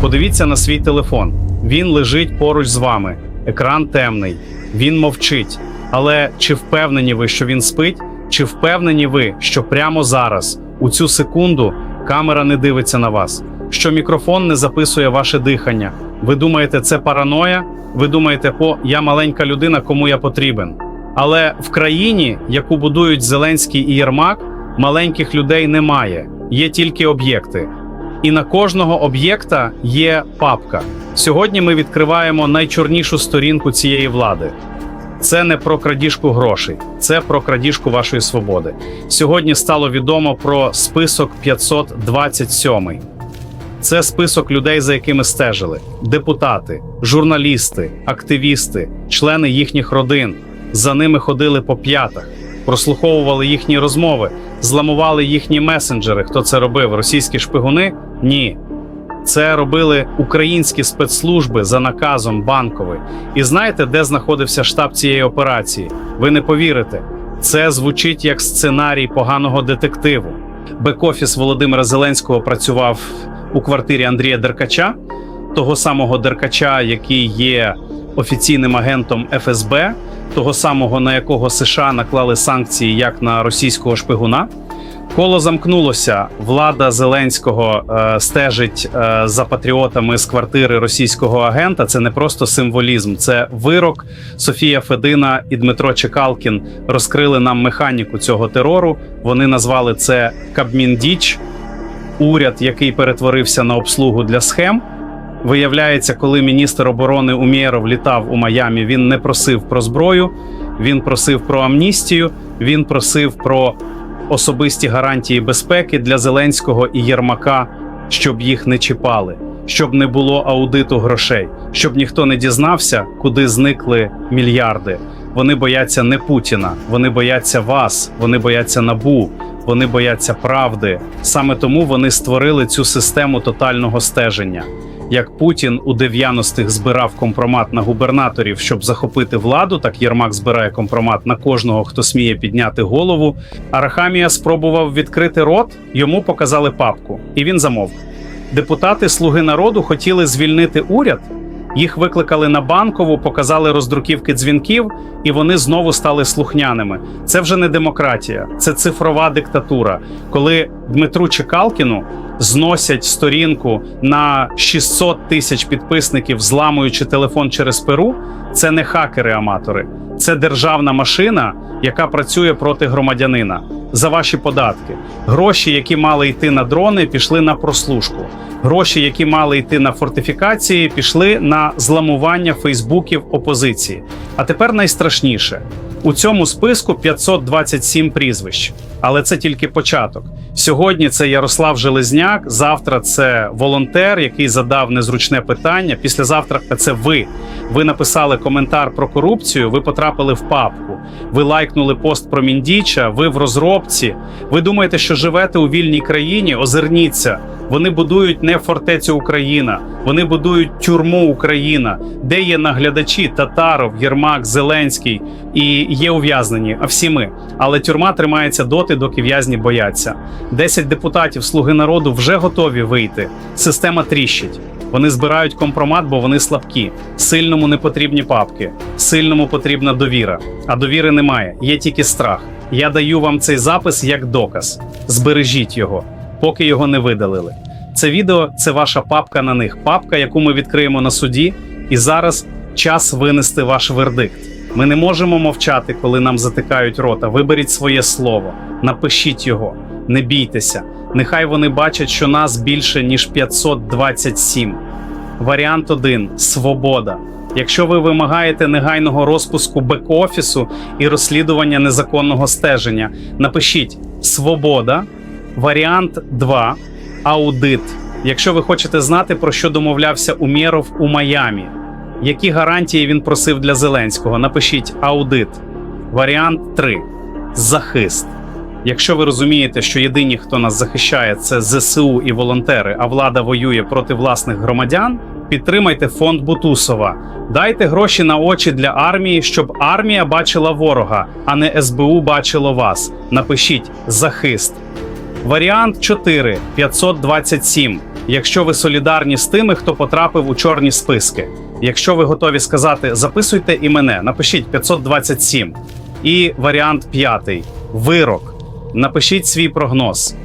Подивіться на свій телефон. Він лежить поруч з вами. Екран темний. Він мовчить. Але чи впевнені ви, що він спить? Чи впевнені ви, що прямо зараз, у цю секунду, камера не дивиться на вас? Що мікрофон не записує ваше дихання? Ви думаєте, це параноя? Ви думаєте, о, я маленька людина, кому я потрібен? Але в країні, яку будують Зеленський і Єрмак, маленьких людей немає, є тільки об'єкти. І на кожного об'єкта є папка. Сьогодні ми відкриваємо найчорнішу сторінку цієї влади. Це не про крадіжку грошей, це про крадіжку вашої свободи. Сьогодні стало відомо про список 527. Це список людей, за якими стежили: депутати, журналісти, активісти, члени їхніх родин. За ними ходили по п'ятах, прослуховували їхні розмови, зламували їхні месенджери. Хто це робив? Російські шпигуни? Ні. Це робили українські спецслужби за наказом банкової. І знаєте, де знаходився штаб цієї операції? Ви не повірите. Це звучить як сценарій поганого детективу. Бек-офіс Володимира Зеленського працював у квартирі Андрія Деркача, того самого Деркача, який є офіційним агентом ФСБ, того самого, на якого США наклали санкції як на російського шпигуна. Коло замкнулося. Влада Зеленського е, стежить е, за патріотами з квартири російського агента. Це не просто символізм, це вирок. Софія Федина і Дмитро Чекалкін розкрили нам механіку цього терору. Вони назвали це Кабміндіч, уряд, який перетворився на обслугу для схем. Виявляється, коли міністр оборони Умєров літав у Майамі, він не просив про зброю, він просив про амністію, він просив про особисті гарантії безпеки для Зеленського і Єрмака, щоб їх не чіпали, щоб не було аудиту грошей, щоб ніхто не дізнався, куди зникли мільярди. Вони бояться не Путіна, вони бояться вас, вони бояться набу, вони бояться правди. Саме тому вони створили цю систему тотального стеження. Як Путін у 90-х збирав компромат на губернаторів, щоб захопити владу, так Єрмак збирає компромат на кожного, хто сміє підняти голову. Арахамія спробував відкрити рот, йому показали папку, і він замовк. Депутати Слуги народу хотіли звільнити уряд. Їх викликали на банкову, показали роздруківки дзвінків, і вони знову стали слухняними. Це вже не демократія, це цифрова диктатура. Коли Дмитру Чекалкіну зносять сторінку на 600 тисяч підписників, зламуючи телефон через перу, це не хакери-аматори, це державна машина, яка працює проти громадянина за ваші податки. Гроші, які мали йти на дрони, пішли на прослушку. Гроші, які мали йти на фортифікації, пішли на зламування фейсбуків опозиції. А тепер найстрашніше у цьому списку 527 прізвищ, але це тільки початок. Сьогодні це Ярослав Железняк. Завтра це волонтер, який задав незручне питання. Післязавтра це ви. Ви написали коментар про корупцію. Ви потрапили в папку. Ви лайкнули пост про Міндіча. Ви в розробці. Ви думаєте, що живете у вільній країні? Озирніться. Вони будують не фортецю Україна, вони будують тюрму Україна, де є наглядачі Татаров, Єрмак, Зеленський і є ув'язнені. А всі ми. Але тюрма тримається доти, доки в'язні бояться. Десять депутатів Слуги народу вже готові вийти. Система тріщить. Вони збирають компромат, бо вони слабкі. Сильному не потрібні папки, сильному потрібна довіра. А довіри немає, є тільки страх. Я даю вам цей запис як доказ. Збережіть його, поки його не видалили. Це відео це ваша папка на них. Папка, яку ми відкриємо на суді. І зараз час винести ваш вердикт. Ми не можемо мовчати, коли нам затикають рота. Виберіть своє слово, напишіть його, не бійтеся. Нехай вони бачать, що нас більше ніж 527. Варіант 1 свобода. Якщо ви вимагаєте негайного розпуску бек-офісу і розслідування незаконного стеження, напишіть Свобода. Варіант 2 аудит. Якщо ви хочете знати, про що домовлявся Умєров у Майамі, які гарантії він просив для Зеленського, напишіть аудит. Варіант 3 захист. Якщо ви розумієте, що єдині, хто нас захищає, це ЗСУ і волонтери, а влада воює проти власних громадян. Підтримайте фонд Бутусова, дайте гроші на очі для армії, щоб армія бачила ворога, а не СБУ бачило вас. Напишіть захист. Варіант 4 527. Якщо ви солідарні з тими, хто потрапив у чорні списки. Якщо ви готові сказати записуйте і мене, напишіть 527. І варіант 5 вирок. Напишіть свій прогноз.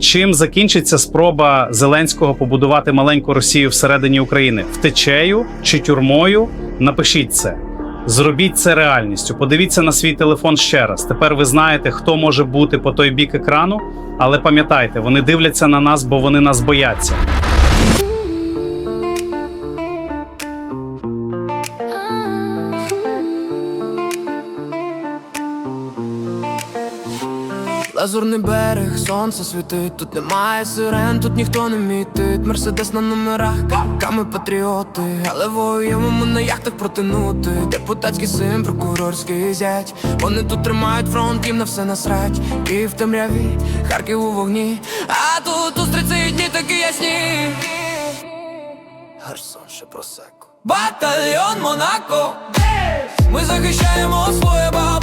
Чим закінчиться спроба Зеленського побудувати маленьку Росію всередині України? Втечею чи тюрмою? Напишіть це. Зробіть це реальністю. Подивіться на свій телефон ще раз. Тепер ви знаєте, хто може бути по той бік екрану. Але пам'ятайте, вони дивляться на нас, бо вони нас бояться. Лазурний берег, сонце світить, тут немає сирен, тут ніхто не мітить. Мерседес на номерах, ками патріоти, але воюємо на яхтах протинути. Депутатський син, прокурорський зять. Вони тут тримають фронт, їм на все насрать. Київ в темряві, Харків у вогні, а тут устриці дні такі ясні. Гарсон ще просеко. Батальйон Монако. Ми захищаємо своє бабло.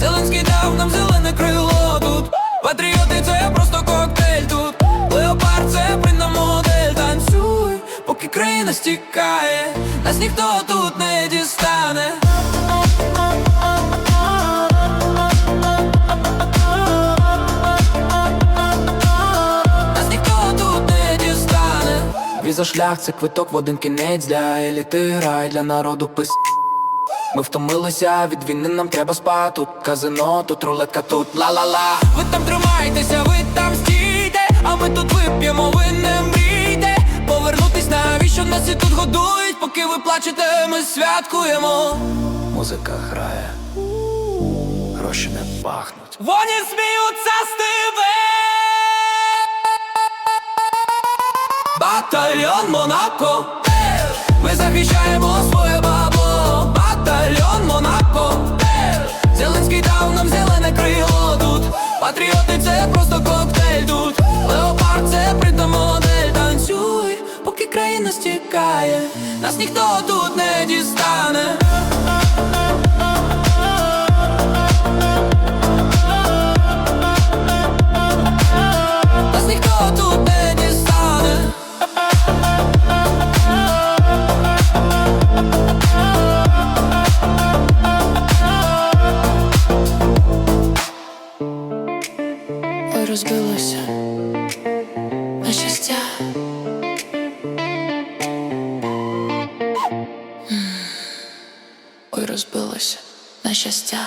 Зеленський дав нам зелене крило тут. Патріоти це просто коктейль тут. Леопард це принна модель. Танцюй, поки країна стікає. Нас ніхто тут не дістане. Дістане. Візошлях це квиток в один кінець для еліти грай для народу пис. Ми втомилися від війни, нам треба спати. Тут казино, тут рулетка, тут ла-ла-ла. Ви там тримайтеся, ви там стійте, а ми тут вип'ємо, ви не мрійте. Повернутись навіщо нас і тут годують, поки ви плачете, ми святкуємо. Музика грає, гроші не пахнуть. Вони сміються з тебе. Батальйон Монако. Ми захищаємо своє Батальйон Монако. Зеленський дав нам зелене крило тут. Патріоти це просто коктейль тут. Леопард це принта модель. Танцюй, поки країна стікає. Нас ніхто тут не дістане розбилося на щастя.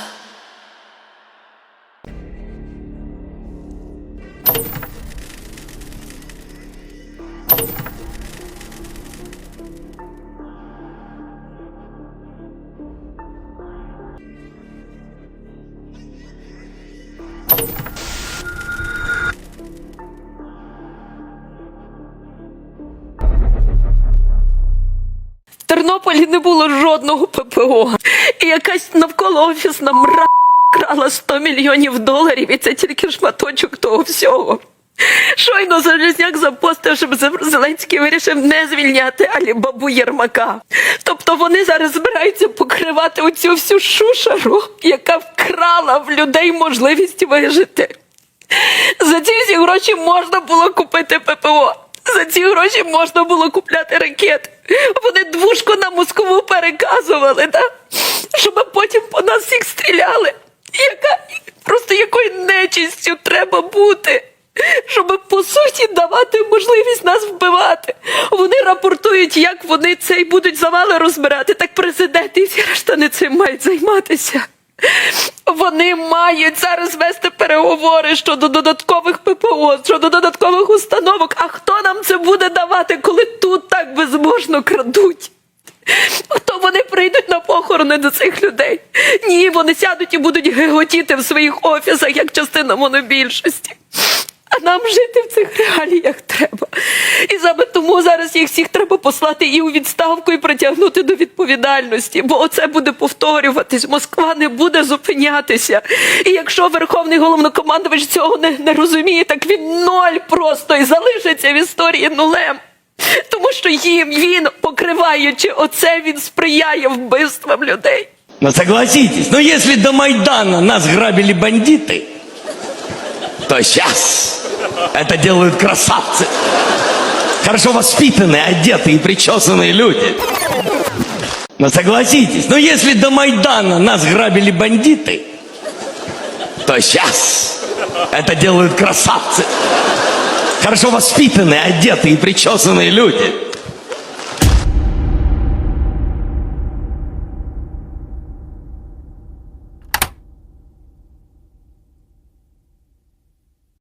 Тернополі не було жодного ППО. І якась навколо офісна мра крала 100 мільйонів доларів, і це тільки шматочок того всього. Щойно Залізняк запостив, щоб Зеленський вирішив не звільняти Алібабу Єрмака. Тобто вони зараз збираються покривати оцю всю шушару, яка вкрала в людей можливість вижити. За ці всі гроші можна було купити ППО. За ці гроші можна було купляти ракети. Вони двушку на Москву переказували, да? щоб потім по нас всіх стріляли. Яка просто якою нечистю треба бути, щоб по суті давати можливість нас вбивати. Вони рапортують, як вони цей будуть завали розбирати. Так президент і всі решта не цим мають займатися. Вони мають зараз вести переговори щодо додаткових ППО, щодо додаткових установок. А хто нам це буде давати, коли тут так безбожно крадуть? То вони прийдуть на похорони до цих людей. Ні, вони сядуть і будуть геготіти в своїх офісах як частина монобільшості. Нам жити в цих реаліях треба. І саме тому зараз їх всіх треба послати і у відставку, і притягнути до відповідальності. Бо оце буде повторюватись. Москва не буде зупинятися. І якщо верховний головнокомандувач цього не, не розуміє, так він ноль просто і залишиться в історії нулем. Тому що їм він, покриваючи оце, він сприяє вбивствам людей. Но согласитесь, но если до Майдана нас грабили бандиты, то сейчас это делают красавцы. Хорошо воспитанные, одетые и причесанные люди. Но согласитесь, но если до Майдана нас грабили бандиты, то сейчас это делают красавцы. Хорошо воспитанные, одетые и причесанные люди.